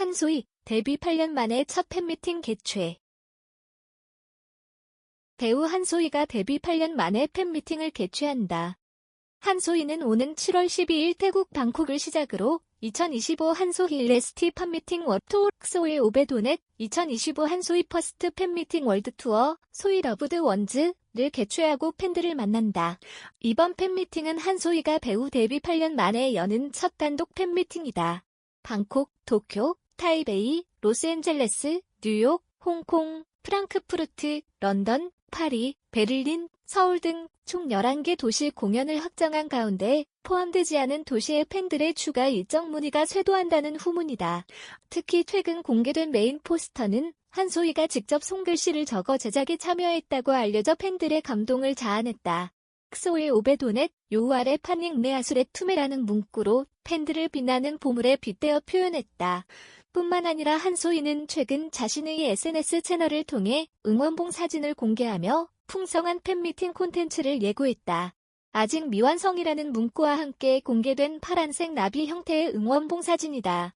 한소희, 데뷔 8년 만에 첫 팬미팅 개최. 배우 한소희가 데뷔 8년 만에 팬미팅을 개최한다. 한소희는 오는 7월 12일 태국 방콕을 시작으로 2025 한소희 레스티 팬미팅 워토 소일 오베도넷 2025 한소희 퍼스트 팬미팅 월드투어 소희 러브드 원즈 를 개최하고 팬들을 만난다. 이번 팬미팅은 한소희가 배우 데뷔 8년 만에 여는 첫 단독 팬미팅이다. 방콕, 도쿄, 타이베이, 로스앤젤레스, 뉴욕, 홍콩, 프랑크푸르트, 런던, 파리, 베를린, 서울 등 총 11개 도시 공연을 확정한 가운데 포함되지 않은 도시의 팬들의 추가 일정 문의가 쇄도한다는 후문이다. 특히 최근 공개된 메인 포스터는 한소희가 직접 손글씨를 적어 제작에 참여했다고 알려져 팬들의 감동을 자아냈다. 소일 오베도넷, 요아레 파닝 네아술의 투메라는 문구로 팬들을 빛나는 보물에 빗대어 표현했다. 뿐만 아니라 한소희는 최근 자신의 SNS 채널을 통해 응원봉 사진을 공개하며 풍성한 팬미팅 콘텐츠를 예고했다. 아직 미완성이라는 문구와 함께 공개된 파란색 나비 형태의 응원봉 사진이다.